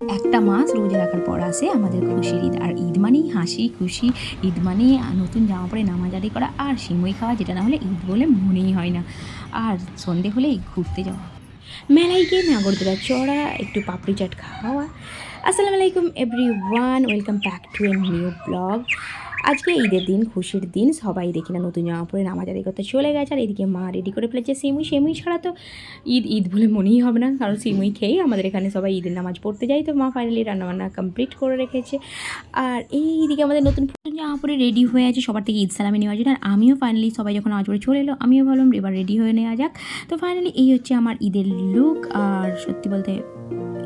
একটা মাস রোজা রাখার পর আসে আমাদের খুশির ঈদ। আর ঈদ মানেই হাসি, খুশি। ঈদ মানে নতুন জামা পরে নামাজ আদি করা আর সিমই খাওয়া, যেটা না হলে ঈদ বলে মনেই হয় না। আর সন্ধে হলেই ঘুরতে যাওয়া। মেলায় গিয়ে নাগরদোলা চড়া, একটু পাপড়ি চাট খাওয়া। আসসালামু আলাইকুম everyone welcome back to a new blog আজকে ঈদের দিন, খুশির দিন, সবাই দেখি না নতুন জামা পরে নামাজ আদি করতে চলে গেছে, আর এদিকে মা রেডি করে ফেলেছে সিমুই। সেমুই ছাড়া তো ঈদ ঈদ বলে মনেই হবে না, কারণ সিমুই খেয়েই আমাদের এখানে সবাই ঈদের নামাজ পড়তে যায়, তো মা ফাইনালি রান্নাবান্না কমপ্লিট করে রেখেছে। আর এই এইদিকে আমাদের নতুন নতুন জামা পরে রেডি হয়ে আছে, সবার থেকে ঈদ সালামে নেওয়ার জন্য, আর আমিও ফাইনালি সবাই যখন নামাজ পড়ে চলে এলো, আমিও ভাবলাম এবার রেডি হয়ে নেওয়া যাক। তো ফাইনালি এই হচ্ছে আমার ঈদের লুক আর সত্যি বলতে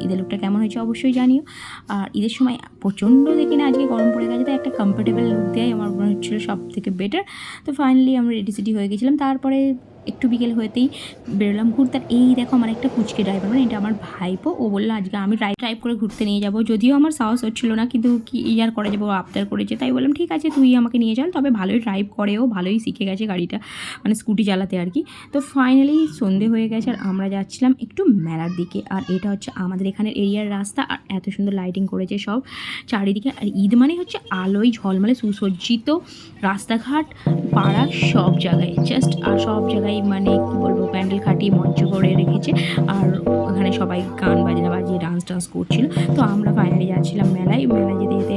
ঈদের লুকটা কেমন হয়েছে অবশ্যই জানিও। আর ঈদের সময় প্রচণ্ড দেখি না, আজকে গরম পড়ে গেছে, তাই একটা কমফোর্টেবল লুক দেয় আমার মনে হচ্ছিল সব থেকে বেটার তো ফাইনালি আমরা রেডি হয়ে গেছিলাম। তারপরে একটু বিকেল হতেই বেরোলাম। ঘুরতে আর এই দেখো আমার একটা কুচকে ড্রাইভার মানে এটা আমার ভাইপো। ও বলল, আজকে আমি ড্রাইভ ড্রাইভ করে ঘুরতে নিয়ে যাব। যদিও আমার সাহস হচ্ছিল না, কিন্তু কি ইয়ার করে যাব? আবদার করেছে। তাই বললাম, ঠিক আছে, তুই আমাকে নিয়ে চল। তবে ভালোই ড্রাইভ করে ও, ভালোই শিখে গেছে গাড়িটা মানে স্কুটি চালাতে আর কি। তো ফাইনালি সন্ধে হয়ে গেছে আর আমরা যাচ্ছিলাম একটু মেলার দিকে। আর এটা হচ্ছে আমাদের এখানের এরিয়ার রাস্তা। আর এত সুন্দর লাইটিং করেছে সব চারিদিকে। আর ঈদ মানে হচ্ছে আলোয় ঝলমলে সুসজ্জিত রাস্তাঘাট পাড়া সব জায়গায়। জাস্ট আর সব জায়গায় মানে কি বলব, প্যান্ডেল খাটিয়ে মঞ্চ করে রেখেছে। আর ওখানে সবাই গান বাজনা বাজিয়ে ডান্স টান্স করছিল। তো আমরা ফাইনালি যাচ্ছিলাম মেলায়। মেলায় যেতে যেতে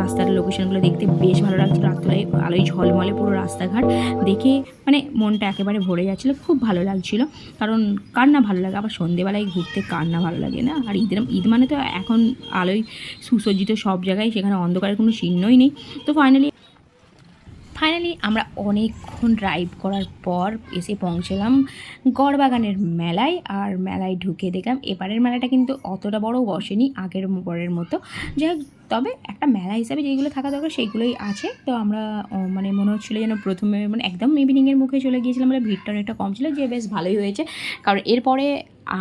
রাস্তার লোকেশনগুলো দেখতে বেশ ভালো লাগছিল। রাত্রে আলোয় ঝলমলে পুরো রাস্তাঘাট। দেখে মানে মনটা একেবারে ভরে যাচ্ছিল। খুব ভালো লাগছিল। কারণ কার না ভালো লাগে? আবার সন্ধেবেলায় ঘুরতে কার না ভালো লাগে না? আর ঈদের, ঈদ মানে তো এখন আলোয় সুসজ্জিত সব জায়গায় সেখানে অন্ধকারের কোনো চিহ্নই নেই। তো ফাইনালি ফাইনালি আমরা অনেকক্ষণ ড্রাইভ করার পর এসে পৌঁছলাম গড়বাগানের মেলায়। আর মেলায় ঢুকে দেখলাম এবারের মেলাটা কিন্তু অতটা বড় বসেনি, আগের পরের মতো। যাই তবে একটা মেলা হিসাবে যেগুলো থাকা দরকার সেইগুলোই আছে। তো আমরা মানে মনে হচ্ছিল যেন প্রথমে মানে একদম ইভিনিংয়ের মুখে চলে গিয়েছিলাম মানে ভিড়টা অনেকটা কম ছিল। যে বেশ ভালোই হয়েছে। কারণ এরপরে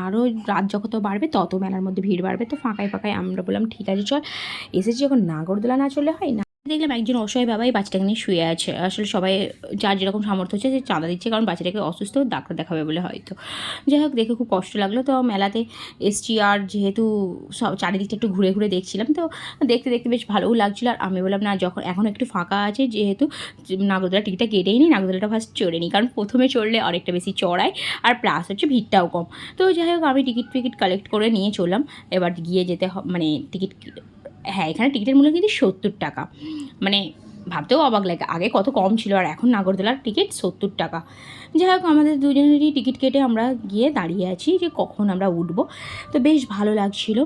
আরও রাত যত বাড়বে, তত মেলার মধ্যে ভিড় বাড়বে। তো ফাঁকায় ফাঁকায় আমরা বললাম, ঠিক আছে, চল। এসেছি যখন নাগরদোলা না চলে হয়, না দেখলাম একজন অসহায় বাবাই বাচ্চাটাকে নিয়ে শুয়ে আছে। আসলে সবাই, যার যেরকম সামর্থ্য হচ্ছে যে চাঁদা দিচ্ছে, কারণ বাচ্চাটাকে অসুস্থ ডাক্তার দেখাবে বলে হয়তো। যাই হোক, দেখে খুব কষ্ট লাগল। তো মেলাতে এসছি আর যেহেতু সব চারিদিকটা একটু ঘুরে ঘুরে দেখছিলাম, তো দেখতে দেখতে বেশ ভালোও লাগছিল। আর আমি বললাম, না, যখন এখন একটু ফাঁকা আছে, যেহেতু নাগরদোলা টিকিটটা কেটেই নিই নাগরদোলাটা ফার্স্ট চড়ে নিই কারণ প্রথমে চড়লে অনেকটা বেশি চড়ায়, আর প্লাস হচ্ছে ভিড়টাও কম। তো যাই হোক, আমি টিকিট ফিকিট কালেক্ট করে নিয়ে চললাম। এবার গিয়ে যেতে মানে টিকিট হ্যাঁ এখানে টিকিটের মূল্য কিন্তু সত্তর টাকা। মানে ভাবতেও অবাক লাগে, আগে কত কম ছিল আর এখন নাগরদোলার টিকিট সত্তর টাকা। যাই হোক, আমাদের দুজনেরই টিকিট কেটে আমরা গিয়ে দাঁড়িয়ে আছি যে কখন আমরা উঠব। তো বেশ ভালো লাগছিল।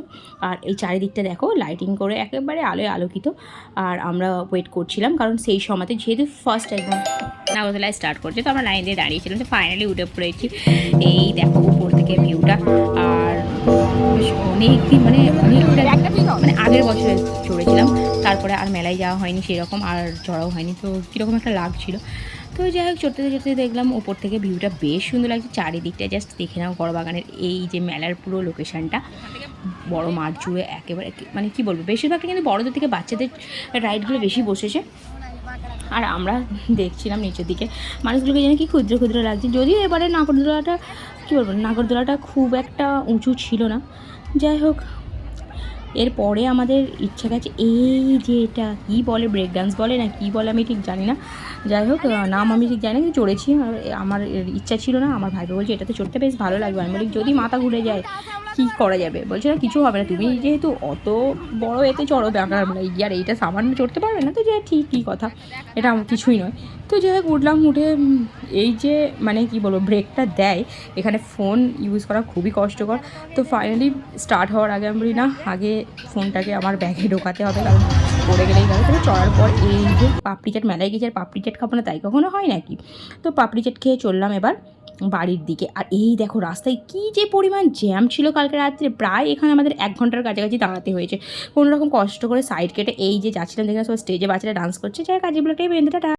আর এই চারিদিকটা দেখো লাইটিং করে একেবারে আলোয় আলোকিত। আর আমরা ওয়েট করছিলাম, কারণ সেই সময়তে যেহেতু ফার্স্ট একদম নাগরদোলায় স্টার্ট করছে, তো আমরা লাইন দিয়ে দাঁড়িয়েছিলাম, তো ফাইনালি উঠে পড়েছি। এই দেখো, উপর থেকে ভিউটা আর বেশ অনেক দিন মানে মানে আগের বছরে চড়েছিলাম। তারপরে আর মেলায় যাওয়া হয়নি সেরকম আর চড়াও হয়নি। তো কীরকম একটা লাগছিল। তো যাই হোক চড়তে চড়তে দেখলাম ওপর থেকে ভিউটা বেশ সুন্দর লাগছে। চারিদিকটা জাস্ট দেখে নাও গড়বাগানের এই যে মেলার পুরো লোকেশনটা বড় মাঠ জুড়ে একেবারে মানে কি বলব? বেশিরভাগটা কিন্তু বড়দের থেকে বাচ্চাদের রাইডগুলো বেশি বসেছে। আর আমরা দেখছিলাম নিচের দিকে। মানুষগুলোকে যেন কি ক্ষুদ্র ক্ষুদ্র লাগছে। যদিও এবারে নাগরদোলাটা, কী বলব, নাগরদোলাটা খুব একটা উঁচু ছিল না। যাই হোক এরপরে আমাদের ইচ্ছা গেছে, এই যে এটা কী বলে ব্রেক ডান্স বলে না কী বলে আমি ঠিক জানি না। যাই হোক নাম আমি ঠিক জানি না কিন্তু চড়েছি আমার ইচ্ছা ছিল না, আমার ভাইকে বলছে, এটাতে চড়তে বেশ ভালো লাগবে। আমি বলি, যদি মাথা ঘুরে যায়, কী করা যাবে? বলছে, না, কিছু হবে না, তুমি যেহেতু অত বড় এতে চড়ো ব্যাপার মানে আর এইটা সামান্য চড়তে পারবে না, তো যে ঠিক কী কথা, এটা আমার কিছুই নয়। তো যাই হোক, উঠলাম, উঠে এই যে মানে কি বলব ব্রেকটা দেয়, এখানে ফোন ইউজ করা খুবই কষ্টকর। তো ফাইনালি স্টার্ট হওয়ার আগে আমি বলি, না, আগে ফোনটাকে আমার ব্যাগে ঢোকাতে হবে, কারণ পড়ে গেলেই গেল তবে চড়ার পর এই যে পাপড়ি চাট মেলায় গেছে আর পাপড়ি চাট খাব না, তাই কখনো হয় নাকি? তো পাপড়ি চাট খেয়ে চললাম এবার বাড়ির দিকে। আর এই দেখো রাস্তায় কি যে পরিমাণ জ্যাম ছিল কালকে রাত্রে, প্রায় এখানে আমাদের এক ঘণ্টার কাছাকাছি দাঁড়াতে হয়েছে। কোনো রকম কষ্ট করে সাইড কেটে এই যে যাচ্ছিলাম, দেখলাম সব স্টেজে বাচ্চারা ডান্স করছে। যাই কাজে বেঁধে